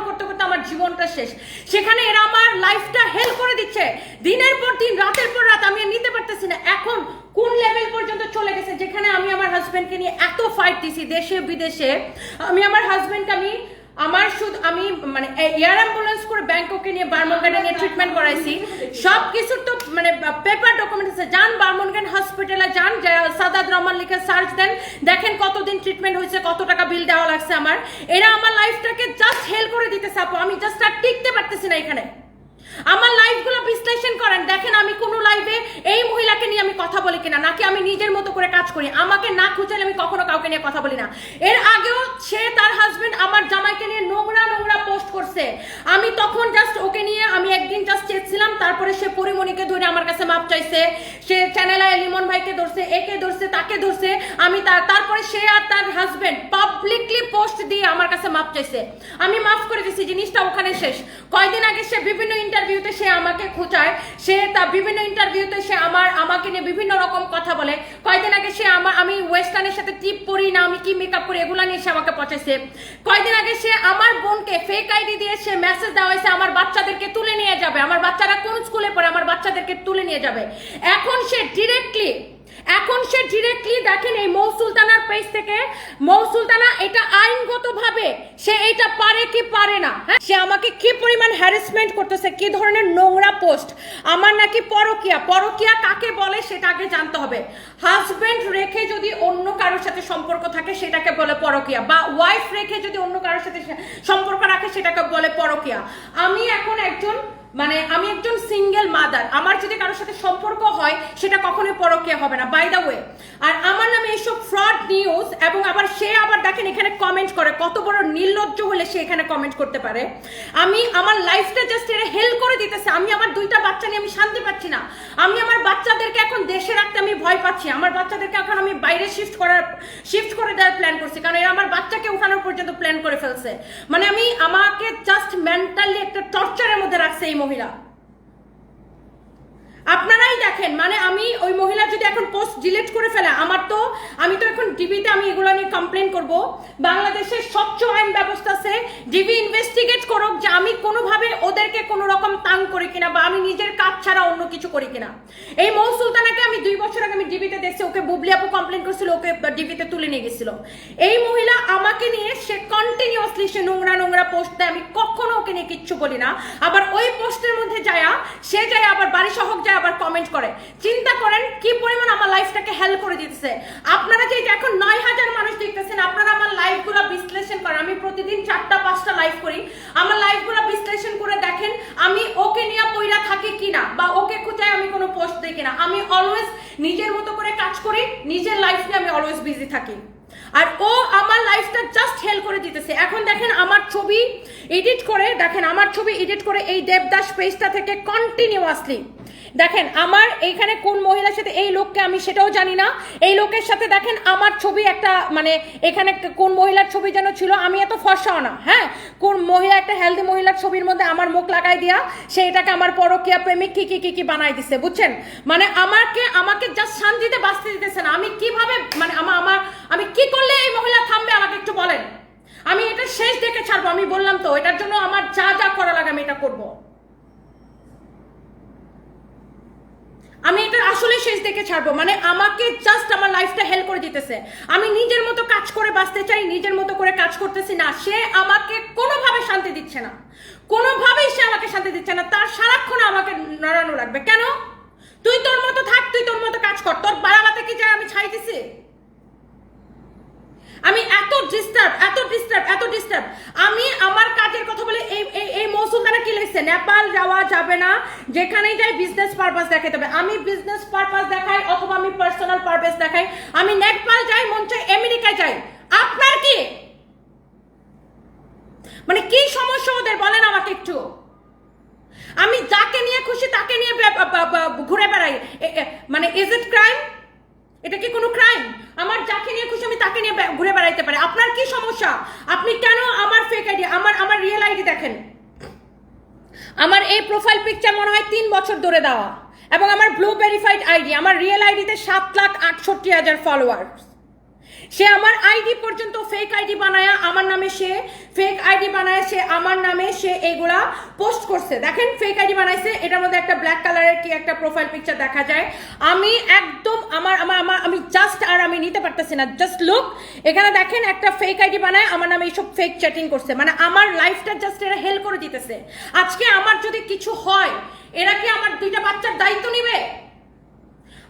Struggle করতে করতে আমার জীবনটা শেষ। সেখানে এরা আমার লাইফটা হেল্প করে দিচ্ছে। দিনের পর দিন, রাতের পর রাত আমি নিতে পারতেছি না। এখন কোন লেভেল পর্যন্ত চলে গেছে যেখানে আমি আমার হাজবেন্ডকে নিয়ে এত ফাইট দিছি, দেশে, বিদেশে? আমি আমার হাজবেন্ডকে আমি, আমার শুধু আমি মানে এয়ার অ্যাম্বুলেন্স করে ব্যাংককে নিয়ে বার্মনগানে নিয়ে ট্রিটমেন্ট করাইছি। সব কিছুর তো মানে পেপার ডকুমেন্ট আছে। যান বার্মনগান রহমান লিখে সার্চ দেন। দেখেন কতদিন ট্রিটমেন্ট হয়েছে, কত টাকা বিল দেওয়া লাগছে আমার। এরা আমার লাইফটাকে জাস্ট হেল্প করে আমি জাস্ট আর টিকতে পারতেছি না এখানে। আমার লাইফগুলো বিশ্লেষণ করেন। দেখেন আমি কোনো লাইভে এই মহিলাকে নিয়ে আমি কথা বলি কিনা, নাকি আমি নিজের মতো করে কাজ করি। আমাকে না খুঁজালে আমি কখনো কাউকে নিয়ে কথা বলি না। এর আগেও সে তার হাজবেন্ড আমার জামাইকে নিয়ে নোংরা নোংরা করছে আমি তখন জাস্ট ওকে নিয়ে আমি একদিন জাস্ট চেয়েছিলাম, তারপরে সে পরিমণিকে ধরে আমার কাছে মাপ চাইছে। সে চ্যানেলায় লিমন ভাইকে ধরছে, একে ধরছে, তাকে ধরছে। আমি তারপরে সে আর তার হাজবেন্ড পাবলিকলি পোস্ট দিয়ে আমার কাছে মাপ চাইছে। আমি মাফ করে দিছি, জিনিসটা ওখানে শেষ। কয়দিন আগে সে বিভিন্ন ইন্টারভিউতে সে আমাকে খোঁচায়, সে তা বিভিন্ন ইন্টারভিউতে সে আমার, আমাকে নিয়ে বিভিন্ন রকম কথা বলে। কয়দিন আগে সে আমার, আমি ওয়েস্টার্নের সাথে টিপ পরি না, আমি কি মেকআপ করি, এগুলা নিয়ে সে আমাকে পচাইছে। কয়দিন আগে সে আমার বোনকে ফেক আইডি দিয়ে সে মেসেজ দেওয়া হয়েছে, আমার বাচ্চাদেরকে তুলে নিয়ে যাবে। আমার বাচ্চারা কোন স্কুলে পড়ে, আমার বাচ্চাদেরকে তুলে নিয়ে যাবে। এখন সে ডিরেক্টলি এখন সে ডিরেক্টলি দেখেন এই মৌ সুলতানার পেজ থেকে। মৌ সুলতানা, এটা আইনগতভাবে সে এটা পারে কি পারে না? হ্যাঁ? সে আমাকে কি পরিমাণ হ্যারাসমেন্ট করতেছে, কি ধরনের নোংরা পোস্ট আমার নাকি পরকিয়া। পরকিয়া কাকে বলে সেটা আগে জানতে হবে। হাজবেন্ড রেখে যদি অন্য কারোর সাথে সম্পর্ক থাকে, সেটাকে বলে পরকিয়া। বা ওয়াইফ রেখে যদি অন্য কারোর সাথে সম্পর্ক রাখে, সেটাকে বলে পরকিয়া। আমি এখন একজন মানে আমি একজন সিঙ্গেল মাদার আমার যদি কারোর সাথে সম্পর্ক হয়, সেটা কখনোই পরকীয়া হবে না বাই দ্য ওয়ে আর আমার নামে এইসব ফ্রড নিউজ এবং আবার সে আবার দেখেন এখানে কমেন্ট করে, কত বড় নির্লজ্জ হলে সে এখানে কমেন্ট করতে পারে। আমি, আমার লাইফটা জাস্ট এর হেল্প করে দিতেছে, আমি আমার দুইটা বাচ্চা নিয়ে আমি শান্তি পাচ্ছি না। আমি আমার বাচ্চাদেরকে এখন দেশে রাখতে আমি ভয় পাচ্ছি, আমার বাচ্চাদেরকে এখন আমি বাইরে শিফট করার শিফট করে দেওয়ার প্ল্যান করছি, কারণ এরা আমার বাচ্চাকে উঠানোর পর্যন্ত প্ল্যান করে ফেলছে। মানে আমি, আমাকে জাস্ট মেন্টালি একটা টর্চারের মধ্যে রাখছে এই মহিলা। আপনারাই দেখেন মানে আমি ওই মহিলা যদি এখন পোস্ট ডিলিট করে ফেলে, আমার তো, আমি তো এখন ডিবিতে আমি এগুলো নিয়ে কমপ্লেন করব। বাংলাদেশের স্বচ্ছ আইন ব্যবস্থা আছে ডিবি ইনভেস্টিগেট করুক যে আমি কোনোভাবে ওদেরকে কোনো রকম তাং করি কিনা বা আমি নিজের কাজ ছাড়া অন্য কিছু করি কিনা। এই মৌ সুলতানাকে আমি দুই বছর আগে আমি ডিবিতে দেখছি, ওকে বুবলি আপু কমপ্লেন করছিল, ওকে ডিবিতে তুলে নিয়ে গেছিল। এই মহিলা আমাকে নিয়ে সে কন্টিনিউয়াসলি সে নোংরা নোংরা পোস্ট দেয়, আমি কখনো ওকে নিয়ে কিচ্ছু বলি না। আবার ওই পোস্টের মধ্যে যায়া, সে যায় আবার বাড়ি সহক যায় আবার কমেন্ট করে। চিন্তা করেন কি পরিমাণ আমার লাইফটাকে হেল্প করে দিতেছে। আপনারা যে এখন নয় হাজার মানুষ দেখতেছেন? আপনারা আমার লাইফগুলো বিশ্লেষণ করেন। আমি প্রতিদিন চারটা, পাঁচটা লাইভ করি। আমার লাইফগুলো বিশ্লেষণ করে দেখেন আমি ওকে নিয়ে পইরা থাকি কিনা বা ওকে কোথায় আমি কোনো পোস্ট দিই কিনা। আমি অলওয়েজ নিজের মতো করে কাজ করি, নিজের লাইফ নিয়ে আমি অলওয়েজ বিজি থাকি। আর ও আমার লাইফটা জাস্ট হেল্প করে দিতেছে। এখন দেখেন আমার ছবি এডিট করে, দেখেন আমার ছবি এডিট করে এই দেবদাস পেজটা থেকে কন্টিনিউয়াসলি দেখেন, আমার এইখানে কোন মহিলার সাথে এই লোককে আমি সেটাও জানি না। এই লোকের সাথে দেখেন, আমার ছবি একটা মানে এখানে কোন মহিলার ছবি যেন ছিল, আমি এত ফর্সাও না হ্যাঁ? কোন মহিলা, একটা হেলদি মহিলার ছবির মধ্যে আমার মুখ লাগাই দিয়া, সেইটাকে আমার পরকিয়া প্রেমিক কি কি কি কি বানাই দিছে, বুঝছেন? মানে আমাকে আমাকে জাস্ট শান্তিতে বাঁচতে দিতেছে না। আমি কীভাবে মানে আমার আমার, আমি কি করলে এই মহিলা থামবে, আমাকে একটু বলেন। আমি এটা শেষ দেখে ছাড়বো, আমি বললাম তো, এটার জন্য আমার যা যা করা লাগে আমি এটা করব। আমি আসলে শেষ দেখে ছাড়বো। মানে আমাকে জাস্ট আমার লাইফটা হেল্প করে দিতেছে। আমি নিজের মতো কাজ করে বাঁচতে চাই, নিজের মতো করে কাজ করতেছি না। সে আমাকে কোনোভাবে শান্তি দিচ্ছে না। কোনোভাবেই সে আমাকে শান্তি দিচ্ছে না। তার সারাক্ষণ আমাকে নাড়ানো লাগবে। কেন? তুই তোর মতো থাক, তুই তোর মতো কাজ কর। তোর বাড়াবাতে কি যায় আমি আমি এত ডিস্টার্ব এত ডিস্টার্ব এত ডিস্টার্ব আমি আমার কাজের কথা বলে এই এই মৌসুমদারা কি লিখছে নেপাল যাওয়া যাবে না, যেখানেই যাই বিজনেস পারপাস দেখাতে হবে। আমি বিজনেস পারপাস দেখাই অথবা আমি পার্সোনাল পারপাস দেখাই। আমি নেপাল যাই, মন চাই আমেরিকায় যাই। আপনার কি? মানে কি সমস্যা ওদের? বলেন আমাকে একটু। আমি যাকে নিয়ে খুশি তাকে নিয়ে ঘুরে বেড়াই। মানে ইজ ইট ক্রাইম এটা কি কোনো ক্রাইম আমার যাকে নিয়ে খুশি আমি তাকে নিয়ে ঘুরে বেড়াইতে পারি। আপনার কি সমস্যা? আপনি কেন আমার ফেক আইডি আমার আমার রিয়েল আইডি দেখেন? আমার এই প্রোফাইল পিকচার মনে হয় তিন বছর ধরে দেওয়া। এবং আমার ব্লু ভেরিফাইড আইডি আমার রিয়েল আইডিতে সাত লাখ আটষট্টি হাজার ফলোয়ার্স সে আমার আইডি পর্যন্ত ফেক আইডি বানায় আমার নামে সে ফেক আইডি বানায় সে আমার নামে সে এগুলা পোস্ট করছে। দেখেন ফেক আইডি বানাইছে, এটার মধ্যে একটা ব্ল্যাক কালারের কি একটা প্রোফাইল পিকচার দেখা যায়। আমি একদম আমার আমার আমার, আমি জাস্ট আর আমি নিতে পারতেছি না জাস্ট লুক এখানে দেখেন একটা ফেক আইডি বানায় আমার নামে এইসব ফেক চ্যাটিং করছে। মানে আমার লাইফটা জাস্ট এরা হেল্প করে দিতেছে। আজকে আমার যদি কিছু হয়, এরা কি আমার দুইটা বাচ্চার দায়িত্ব নিবে?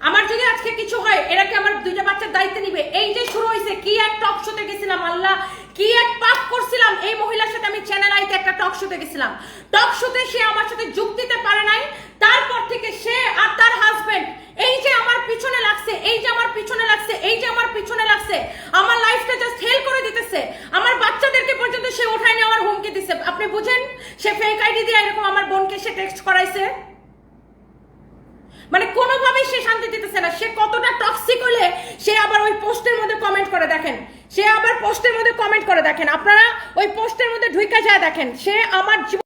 আমার যদি আজকে কিছু হয়, এরা কি আমার দুইটা বাচ্চার দায়িত্ব নিবে? এই যে শুরু হয়েছে কি এক টক শোতে গেছিলাম আল্লাহ? কি এক পাপ করছিলাম? এই মহিলার সাথে আমি চ্যানেল আইতে একটা টক শোতে গেছিলাম। টক শোতে সে আমার সাথে যোগ দিতে পারে নাই, তারপর থেকে সে আর তার হাজবেন্ড এই যে আমার পিছনে লাগছে, এই যে আমার পিছনে লাগছে, এই যে আমার পিছনে লাগছে, আমার লাইফটা জাস্ট হেল করে দিতেছে। আমার বাচ্চাদেরকে পর্যন্ত সে উঠায় নেওয়ার হুমকি দিছে। আপনি বুঝেন? সে ফেক আইডি দিয়ে এরকম আমার বোনকে সে টেক্সট করাইছে? মানে কোনোভাবেই সে শান্তি দিতেছে না। সে কতটা টক্সিক হলে সে আবার ওই পোস্টের মধ্যে কমেন্ট করে দেখেন। সে আবার পোস্টের মধ্যে কমেন্ট করে দেখেন। আপনারা ওই পোস্টের মধ্যে ঢুইকা যায় দেখেন। সে আমার